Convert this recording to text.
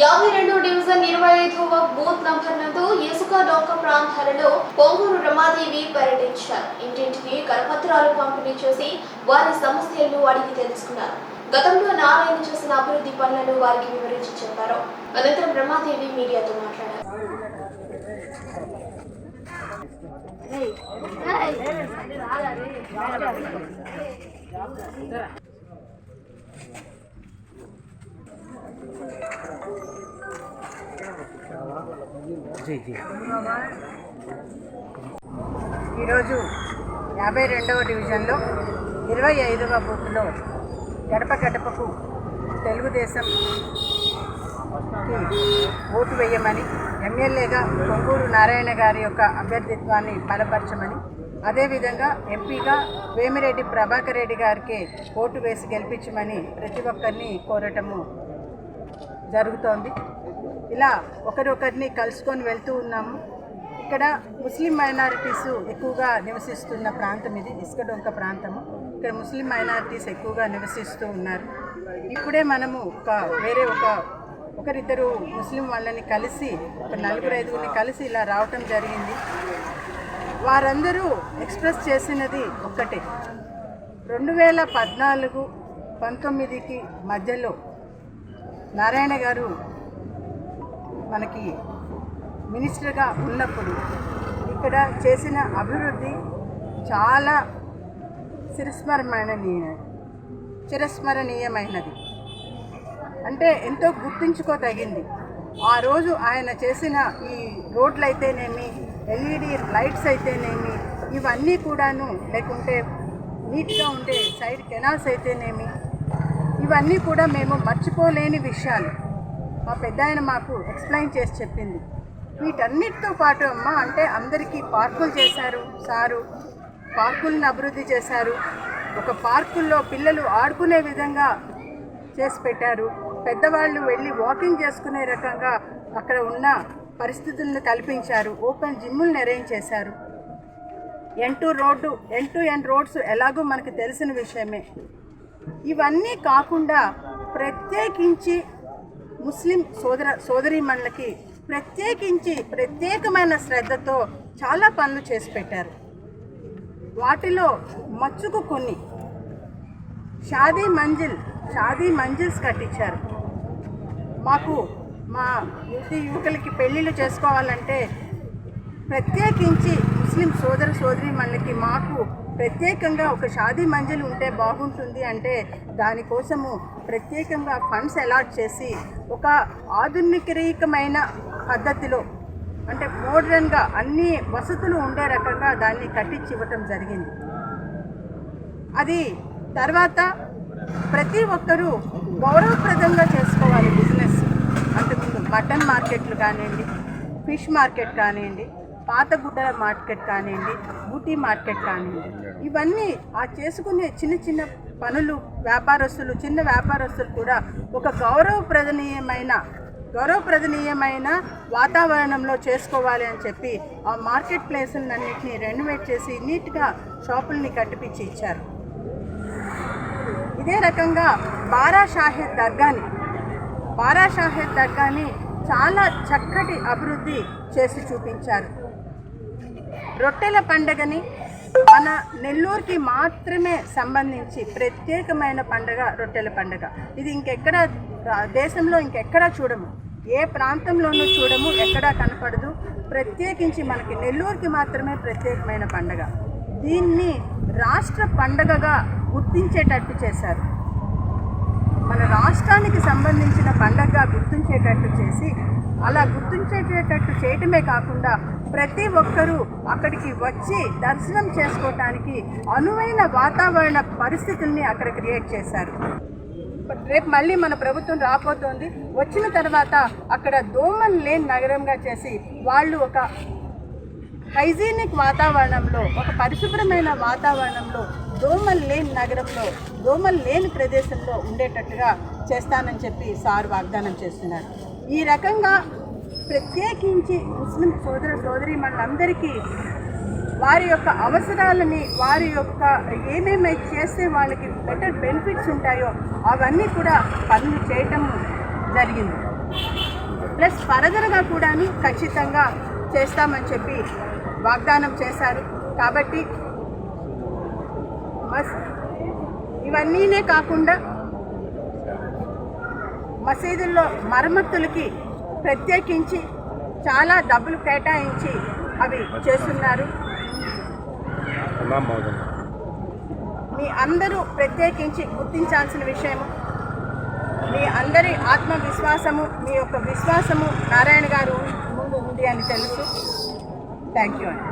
యాభై రెండు డివిజన్ ఇరవై ఐదవ బూత్ నంబర్ నందు ఇసుక డొంక ప్రాంతాలలో పొంగూరు రమాదేవి పర్యటించారు ఇంటింటికి కరపత్రాలు పంపిణీ చేసి వారి సమస్యలను అడిగి తెలుసుకున్నారు గతంలో నారాయణ చేసిన అభివృద్ధి పనులను వారికి వివరించి చెప్పారు అనంతరం రమాదేవి మీడియాతో మాట్లాడారు Thank you. ఈరోజు యాభై రెండవ డివిజన్లో ఇరవై ఐదవ బూత్లో గడప గడపకు తెలుగుదేశం ఓటు వేయమని ఎమ్మెల్యేగా కొంగూరు నారాయణ గారి యొక్క అభ్యర్థిత్వాన్ని బలపరచమని అదేవిధంగా ఎంపీగా వేమిరెడ్డి ప్రభాకర్ రెడ్డి గారికి ఓటు వేసి గెలిపించమని ప్రతి ఒక్కరిని కోరటము జరుగుతోంది. ఇలా ఒకరొకరిని కలుసుకొని వెళ్తూ ఉన్నాము. ఇక్కడ ముస్లిం మైనారిటీస్ ఎక్కువగా నివసిస్తున్న ప్రాంతం ఇది ఇసుకడొంక ప్రాంతము. ఇక్కడ ముస్లిం మైనారిటీస్ ఎక్కువగా నివసిస్తూ ఉన్నారు. ఇప్పుడే మనము ఒక వేరే ఒక ఒకరిద్దరు ముస్లిం వాళ్ళని కలిసి ఒక నలుగురు ఐదుగురిని కలిసి ఇలా రావటం జరిగింది. వారందరూ ఎక్స్ప్రెస్ చేసినది ఒక్కటే. రెండు వేల పద్నాలుగు పంతొమ్మిదికి మధ్యలో నారాయణ గారు మనకి మినిస్టర్గా ఉన్నప్పుడు ఇక్కడ చేసిన అభివృద్ధి చాలా చిరస్మరణీయ చిరస్మరణీయమైనది. అంటే ఎంతో గుర్తుంచుకోదగింది. ఆ రోజు ఆయన చేసిన ఈ రోడ్లు అయితేనేమి ఎల్ఈడి లైట్స్ అయితేనేమి ఇవన్నీ కూడాను లేకుంటే నీట్గా ఉండే సైడ్ కెనాల్స్ అయితేనేమి ఇవన్నీ కూడా మేము మర్చిపోలేని విషయాలు. మా పెద్ద ఆయన మాకు ఎక్స్ప్లెయిన్ చేసి చెప్పింది. వీటన్నిటితో పాటు అమ్మ అంటే అందరికీ పార్కులు చేశారు సారు. పార్కులను అభివృద్ధి చేశారు. ఒక పార్కుల్లో పిల్లలు ఆడుకునే విధంగా చేసి పెట్టారు. పెద్దవాళ్ళు వెళ్ళి వాకింగ్ చేసుకునే రకంగా అక్కడ ఉన్న పరిస్థితులను కల్పించారు. ఓపెన్ జిమ్ములను అరేంజ్ చేశారు. End to road end to end roads ఎలాగో మనకు తెలిసిన విషయమే. ఇవన్నీ కాకుండా ప్రత్యేకించి ముస్లిం సోదర సోదరీమణులకి ప్రత్యేకించి ప్రత్యేకమైన శ్రద్ధతో చాలా పనులు చేసి పెట్టారు. వాటిలో మచ్చుకు కొన్ని. షాదీ మంజిల్ షాదీ మంజిల్స్ కట్టించారు. మాకు మా యువతి యువకులకి పెళ్ళిళ్ళు చేసుకోవాలంటే ప్రత్యేకించి ముస్లిం సోదర సోదరీమణులకి మాకు ప్రత్యేకంగా ఒక షాదీ మంజిల్ ఉంటే బాగుంటుంది అంటే దానికోసము ప్రత్యేకంగా ఫండ్స్ అలాట్ చేసి ఒక ఆధునికరీకమైన పద్ధతిలో అంటే మోడ్రన్గా అన్ని వసతులు ఉండే రకంగా దాన్ని కట్టించి ఇవ్వటం జరిగింది. అది తర్వాత ప్రతి ఒక్కరూ గౌరవప్రదంగా చేసుకోవాలి బిజినెస్. అంతకుముందు మటన్ మార్కెట్లు కానివ్వండి ఫిష్ మార్కెట్ కానివ్వండి పాత గుడ్డల మార్కెట్ కానివ్వండి బూటీ మార్కెట్ కానివ్వండి ఇవన్నీ ఆ చేసుకునే చిన్న చిన్న పనులు వ్యాపారస్తులు చిన్న వ్యాపారస్తులు కూడా ఒక గౌరవప్రదనీయమైన గౌరవప్రదనీయమైన వాతావరణంలో చేసుకోవాలి అని చెప్పి ఆ మార్కెట్ ప్లేసులన్నింటినీ రెనోవేట్ చేసి నీట్గా షాపుల్ని కట్టిపించి ఇచ్చారు. ఇదే రకంగా బారా షాహెద్ దర్గాని బారా షాహెద్ దర్గాని చాలా చక్కటి అభివృద్ధి చేసి చూపించారు. రొట్టెల పండగని మన నెల్లూరుకి మాత్రమే సంబంధించి ప్రత్యేకమైన పండగ రొట్టెల పండగ. ఇది ఇంకెక్కడ దేశంలో ఇంకెక్కడా చూడము. ఏ ప్రాంతంలోనూ చూడము ఎక్కడా కనపడదు. ప్రత్యేకించి మనకి నెల్లూరుకి మాత్రమే ప్రత్యేకమైన పండగ. దీన్ని రాష్ట్ర పండగగా గుర్తించేటట్టు చేశారు. మన రాష్ట్రానికి సంబంధించిన పండగగా గుర్తించేటట్టు చేసి అలా గుర్తించేటట్టు చేయటమే కాకుండా ప్రతి ఒక్కరూ అక్కడికి వచ్చి దర్శనం చేసుకోవటానికి అనువైన వాతావరణ పరిస్థితుల్ని అక్కడ క్రియేట్ చేశారు. రేపు మళ్ళీ మన ప్రభుత్వం రాబోతోంది. వచ్చిన తర్వాత అక్కడ దోమలు లేని నగరంగా చేసి వాళ్ళు ఒక హైజీనిక్ వాతావరణంలో ఒక పరిశుభ్రమైన వాతావరణంలో దోమలు లేని నగరంలో దోమలు లేని ప్రదేశంలో ఉండేటట్టుగా చేస్తానని చెప్పి సార్ వాగ్దానం చేస్తున్నారు. ఈ రకంగా ప్రత్యేకించి ముస్లిం సోదర సోదరి మనందరికీ వారి యొక్క అవసరాలని వారి యొక్క ఏమేమి చేస్తే వాళ్ళకి బెటర్ బెనిఫిట్స్ ఉంటాయో అవన్నీ కూడా పనులు చేయటం జరిగింది. ప్లస్ ఫర్దర్గా కూడాను ఖచ్చితంగా చేస్తామని చెప్పి వాగ్దానం చేశారు. కాబట్టి మస్ ఇవన్నీనే కాకుండా మసీదుల్లో మరమ్మతులకి ప్రత్యేకించి చాలా డబ్బులు కేటాయించి అవి చేస్తున్నారు. మీ అందరూ ప్రత్యేకించి గుర్తించాల్సిన విషయము మీ అందరి ఆత్మవిశ్వాసము మీ యొక్క విశ్వాసము నారాయణ గారు ముందు ఉంది అని తెలుసు. థ్యాంక్ యూ అండి.